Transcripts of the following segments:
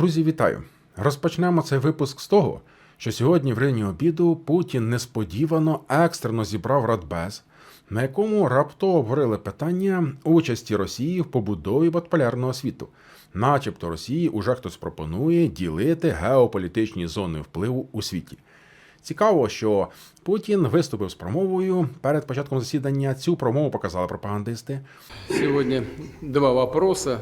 Друзі, вітаю! Розпочнемо цей випуск з того, що сьогодні в районі обіду Путін несподівано екстрено зібрав Радбез, на якому раптово обговорили питання участі Росії в побудові батполярного світу, начебто Росії уже хтось пропонує ділити геополітичні зони впливу у світі. Цікаво, що Путін виступив з промовою перед початком засідання. Цю промову показали пропагандисти. Сегодня два вопроса.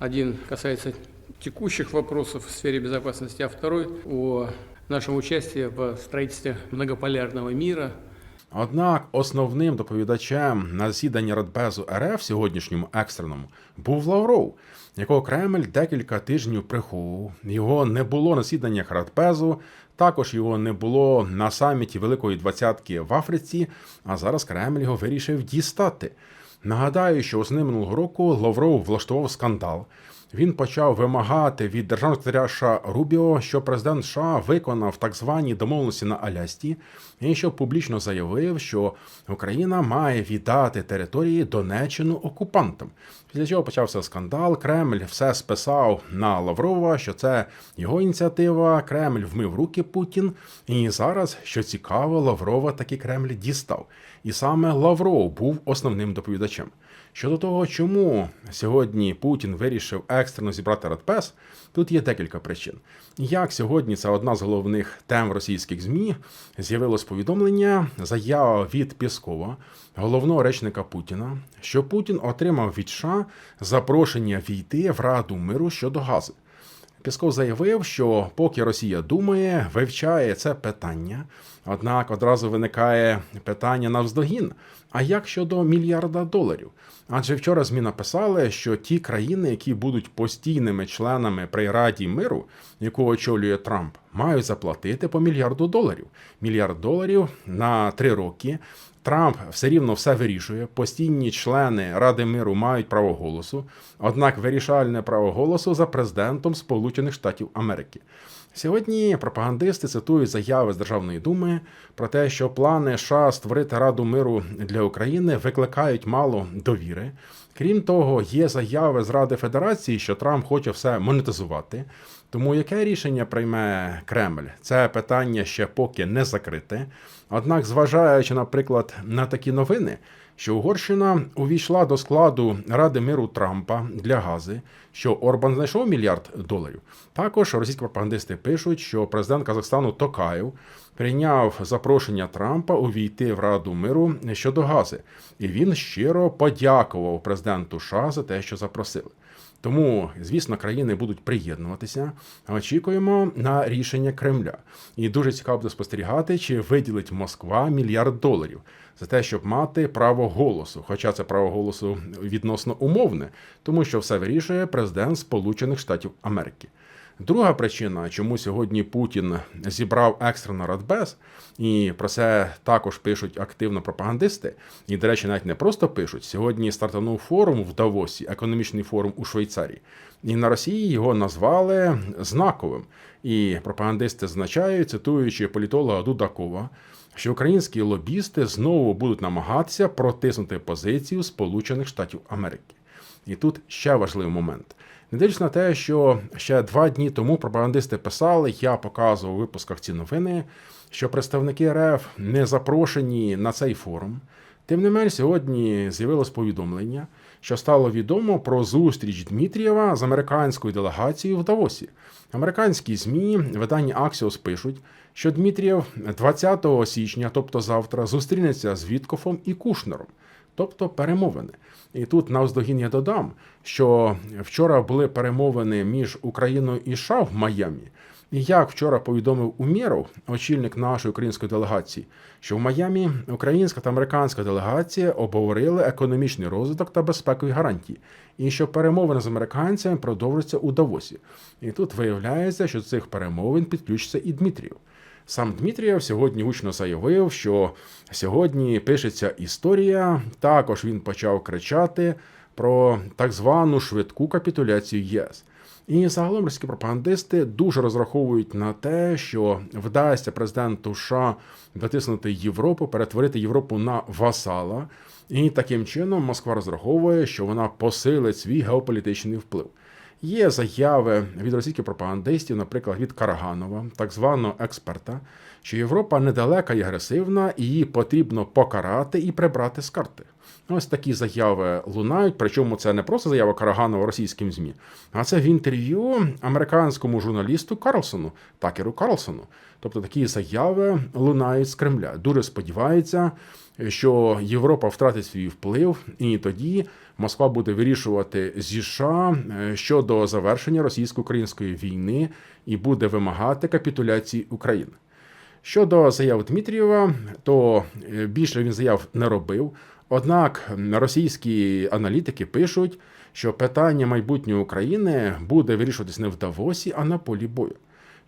Один касается текущих вопросов в сфере безопасности, а второй о нашем участии в строительстве многополярного мира. Однак основним доповідачем на засіданні Радбезу РФ сьогоднішньому екстреному був Лавров, якого Кремль декілька тижнів приховував. Його не було на засіданнях Радбезу, також його не було на саміті Великої Двадцятки в Африці. А зараз Кремль його вирішив дістати. Нагадаю, що восени минулого року Лавров влаштував скандал. Він почав вимагати від державного секретаря Рубіо, що президент США виконав так звані домовленості на Алясці, і що публічно заявив, що Україна має віддати території Донеччину окупантам. Після чого почався скандал. Кремль все списав на Лаврова, що це його ініціатива. Кремль вмив руки Путін. І зараз, що цікаво, Лаврова таки Кремль дістав. І саме Лавров був основним доповідачем. Щодо того, чому сьогодні Путін вирішив екстрено зібрати Радпес, тут є декілька причин. Як сьогодні це одна з головних тем російських ЗМІ, з'явилось повідомлення, заява від Пєскова, головного речника Путіна, що Путін отримав від США запрошення війти в Раду миру щодо газу. Пісков заявив, що поки Росія думає, вивчає це питання, однак одразу виникає питання навздогін. А як щодо мільярда доларів? Адже вчора ЗМІ написали, що ті країни, які будуть постійними членами при Раді миру, яку очолює Трамп, мають заплатити по мільярду доларів. Мільярд доларів на три роки. Трамп все рівно все вирішує. Постійні члени Ради миру мають право голосу, однак вирішальне право голосу за президентом Сполучених Штатів Америки. Сьогодні пропагандисти цитують заяви з Державної думи про те, що плани США створити Раду миру для України викликають мало довіри. Крім того, є заяви з Ради Федерації, що Трамп хоче все монетизувати. Тому яке рішення прийме Кремль? Це питання ще поки не закрите. Однак, зважаючи, наприклад, на такі новини, що Угорщина увійшла до складу Ради миру Трампа для гази, що Орбан знайшов мільярд доларів. Також російські пропагандисти пишуть, що президент Казахстану Токаєв прийняв запрошення Трампа увійти в Раду миру щодо гази, і він щиро подякував президенту США за те, що запросили. Тому, звісно, країни будуть приєднуватися. Очікуємо на рішення Кремля. І дуже цікаво буде спостерігати, чи виділить Москва мільярд доларів за те, щоб мати право голосу. Хоча це право голосу відносно умовне, тому що все вирішує президент Сполучених Штатів Америки. Друга причина, чому сьогодні Путін зібрав екстрено Радбез, і про це також пишуть активно пропагандисти. І, до речі, навіть не просто пишуть. Сьогодні стартанув форум в Давосі, економічний форум у Швейцарії. І на Росії його назвали знаковим. І пропагандисти зазначають, цитуючи політолога Дудакова, що українські лобісти знову будуть намагатися протиснути позицію Сполучених Штатів Америки. І тут ще важливий момент. Не дивлячись на те, що ще два дні тому пропагандисти писали, я показував у випусках ці новини, що представники РФ не запрошені на цей форум. Тим не менш, сьогодні з'явилось повідомлення, що стало відомо про зустріч Дмитрієва з американською делегацією в Давосі. Американські ЗМІ, видання Axios пишуть, що Дмитрієв 20 січня, тобто завтра, зустрінеться з Віткофом і Кушнером, тобто перемовини. І тут навздогін я додам, що вчора були перемовини між Україною і США в Майамі. І як вчора повідомив Умєров, очільник нашої української делегації, що в Майамі українська та американська делегація обговорили економічний розвиток та безпекові гарантії, і що перемовини з американцями продовжаться у Давосі. І тут виявляється, що цих перемовин підключиться і Дмитрієв. Сам Дмитрієв сьогодні гучно заявив, що сьогодні пишеться історія. Також він почав кричати про так звану швидку капітуляцію ЄС. І загалом російські пропагандисти дуже розраховують на те, що вдасться президенту США дотиснути Європу, перетворити Європу на васала. І таким чином Москва розраховує, що вона посилить свій геополітичний вплив. Є заяви від російських пропагандистів, наприклад, від Караганова, так званого експерта, що Європа недалека і агресивна, і її потрібно покарати і прибрати з карти. Ось такі заяви лунають. Причому це не просто заява Караганова російським ЗМІ, а це в інтерв'ю американському журналісту Карлсону, Такеру Карлсону. Тобто такі заяви лунають з Кремля. Дуже сподівається, що Європа втратить свій вплив, і тоді Москва буде вирішувати зі США е, щодо завершення російсько-української війни і буде вимагати капітуляції України. Щодо заяв Дмитрієва, то е, більше він заяв не робив. Однак російські аналітики пишуть, що питання майбутньої України буде вирішуватись не в Давосі, а на полі бою.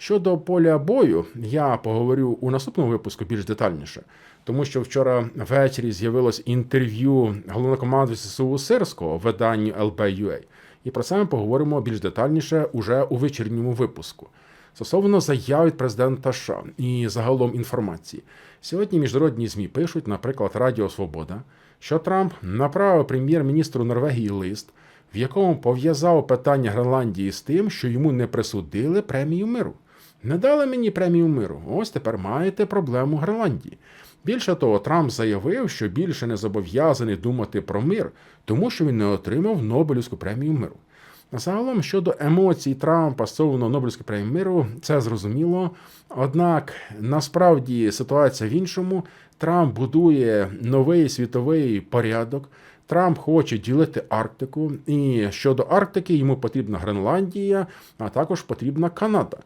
Щодо поля бою, я поговорю у наступному випуску більш детальніше, тому що вчора ввечері з'явилось інтерв'ю головнокомандуючого СУ Сирського в виданні LB.UA. І про це ми поговоримо більш детальніше уже у вечірньому випуску. Стосовно заяв від президента США і загалом інформації. Сьогодні міжнародні ЗМІ пишуть, наприклад, Радіо Свобода, що Трамп направив прем'єр-міністру Норвегії лист, в якому пов'язав питання Гренландії з тим, що йому не присудили премію миру. Не дали мені премію миру. Ось тепер маєте проблему Гренландії. Більше того, Трамп заявив, що більше не зобов'язаний думати про мир, тому що він не отримав Нобелівську премію миру. Загалом щодо емоцій Трампа стосовно Нобелівської премії миру, це зрозуміло. Однак насправді ситуація в іншому. Трамп будує новий світовий порядок. Трамп хоче ділити Арктику, і щодо Арктики йому потрібна Гренландія, а також потрібна Канада.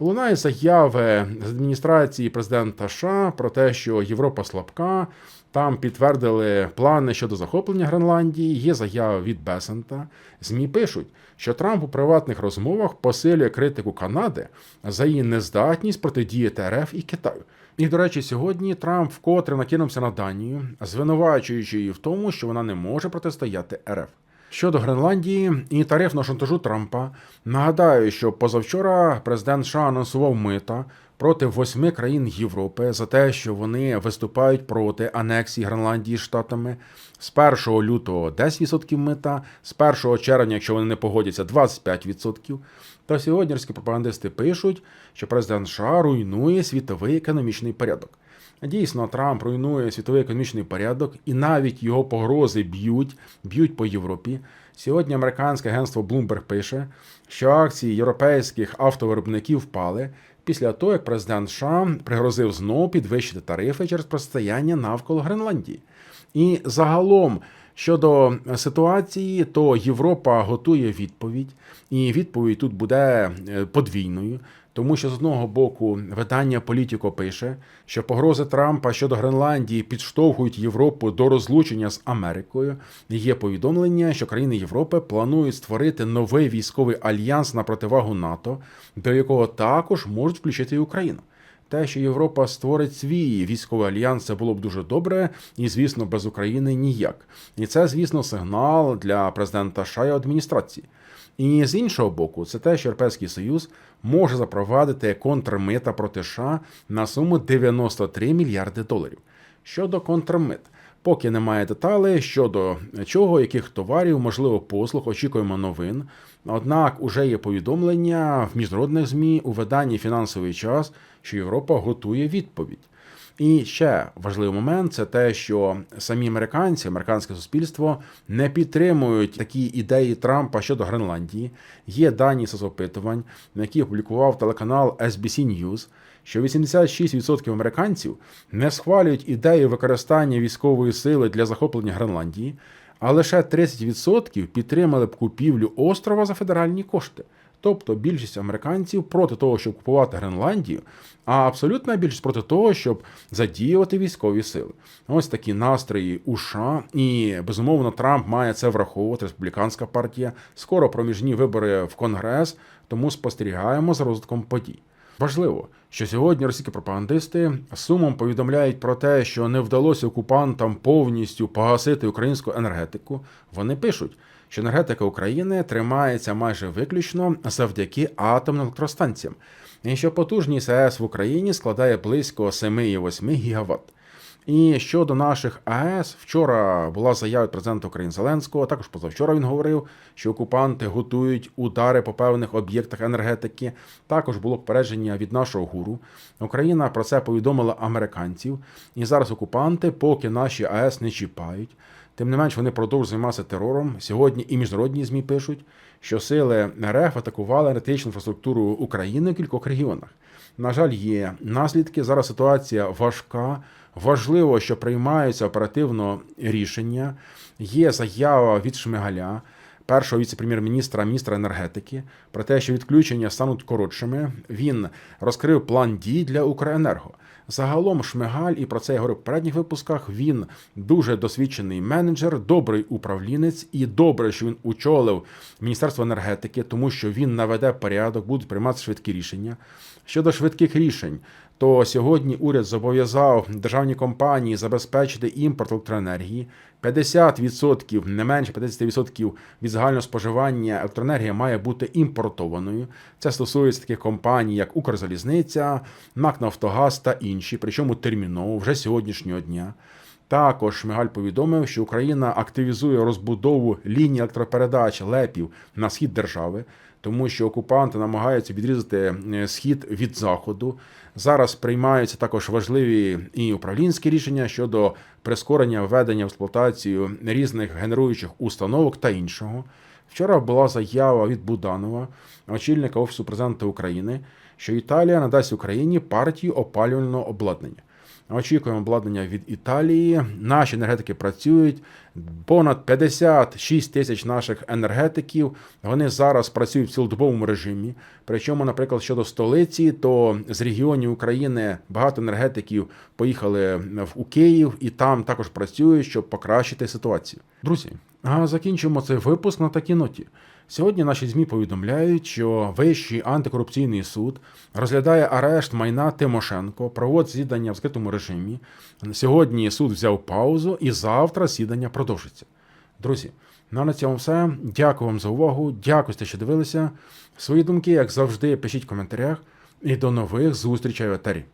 Лунає заяви з адміністрації президента США про те, що Європа слабка. Там підтвердили плани щодо захоплення Гренландії. Є заява від Бесента. Змі пишуть, що Трамп у приватних розмовах посилює критику Канади за її нездатність протидіяти РФ і Китаю. І, до речі, сьогодні Трамп вкотре накинувся на Данію, звинувачуючи її в тому, що вона не може протистояти РФ. Щодо Гренландії і тарифного шантажу Трампа, нагадаю, що позавчора президент США анонсував мита проти восьми країн Європи за те, що вони виступають проти анексії Гренландії штатами. З 1 лютого 10% мита, з 1 червня, якщо вони не погодяться, 25%. Та сьогодні російські пропагандисти пишуть, що президент США руйнує світовий економічний порядок. Дійсно, Трамп руйнує світовий економічний порядок, і навіть його погрози б'ють, б'ють по Європі. Сьогодні американське агентство Bloomberg пише, що акції європейських автовиробників впали після того, як президент США пригрозив знову підвищити тарифи через протистояння навколо Гренландії. І загалом. Щодо ситуації, то Європа готує відповідь, і відповідь тут буде е, подвійною, тому що з одного боку видання Політіко пише, що погрози Трампа щодо Гренландії підштовхують Європу до розлучення з Америкою. Є повідомлення, що країни Європи планують створити новий військовий альянс на противагу НАТО, до якого також можуть включити і Україну. Те, що Європа створить свій військовий альянс, це було б дуже добре, і звісно, без України ніяк. І це, звісно, сигнал для президента США і адміністрації. І з іншого боку, це те, що Європейський Союз може запровадити контрмита проти США на суму 93 мільярди доларів. Щодо контрмит. Поки немає деталей щодо чого, яких товарів, можливо, послуг, очікуємо новин. Однак уже є повідомлення в міжнародних ЗМІ у виданні фінансовий час, що Європа готує відповідь. І ще важливий момент це те, що самі американці, американське суспільство не підтримують такі ідеї Трампа щодо Гренландії. Є дані з опитувань, на які опублікував телеканал SBC News, що 86% американців не схвалюють ідею використання військової сили для захоплення Гренландії, а лише 30% підтримали б купівлю острова за федеральні кошти. Тобто більшість американців проти того, щоб купувати Гренландію, а абсолютна більшість проти того, щоб задіювати військові сили. Ось такі настрої у США, і безумовно Трамп має це враховувати. Республіканська партія. Скоро проміжні вибори в Конгрес, тому спостерігаємо за розвитком подій. Важливо, що сьогодні російські пропагандисти сумом повідомляють про те, що не вдалося окупантам повністю погасити українську енергетику. Вони пишуть, що енергетика України тримається майже виключно завдяки атомним електростанціям, і що потужність АЕС в Україні складає близько 7,8 гігаватт. І щодо наших АЕС, вчора була заява від президента України Зеленського. Також позавчора він говорив, що окупанти готують удари по певних об'єктах енергетики. Також було попередження від нашого гуру. Україна про це повідомила американців. І зараз окупанти, поки наші АЕС не чіпають. Тим не менш, вони продовжують займатися терором. Сьогодні і міжнародні ЗМІ пишуть, що сили РФ атакували енергетичну інфраструктуру України в кількох регіонах. На жаль, є наслідки. Зараз ситуація важка. Важливо, що приймаються оперативно рішення. Є заява від Шмигаля, першого віце-прем'єр-міністра, міністра енергетики, про те, що відключення стануть коротшими. Він розкрив план дій для Укренерго. Загалом Шмигаль, і про це я говорив в передніх випусках. Він дуже досвідчений менеджер, добрий управлінець, і добре, що він очолив Міністерство енергетики, тому що він наведе порядок, будуть приймати швидкі рішення. Щодо швидких рішень, то сьогодні уряд зобов'язав державні компанії забезпечити імпорт електроенергії. 50%, не менше 50% від загального споживання електроенергії має бути імпортованою. Це стосується таких компаній, як Укрзалізниця, НАК Нафтогаз та інші, причому терміново вже сьогоднішнього дня. Також Шмигаль повідомив, що Україна активізує розбудову лінії електропередач ЛЕПів на схід держави, тому що окупанти намагаються відрізати е, схід від заходу. Зараз приймаються також важливі і управлінські рішення щодо прискорення введення в експлуатацію різних генеруючих установок та іншого. Вчора була заява від Буданова, очільника Офісу президента України, що Італія надасть Україні партію опалювального обладнання. Очікуємо обладнання від Італії. Наші енергетики працюють. Понад 56 тисяч наших енергетиків. Вони зараз працюють в цілодобовому режимі. Причому, наприклад, щодо столиці, то з регіонів України багато енергетиків поїхали в Київ і там також працюють, щоб покращити ситуацію. Друзі, а закінчимо цей випуск на такій ноті. Сьогодні наші ЗМІ повідомляють, що Вищий антикорупційний суд розглядає арешт майна Тимошенко, проводить засідання в скритому режимі. Сьогодні суд взяв паузу, і завтра засідання продовжиться. Друзі, ну на цьому все. Дякую вам за увагу. Дякую, що дивилися. Свої думки, як завжди, пишіть в коментарях. І до нових зустрічей в етері.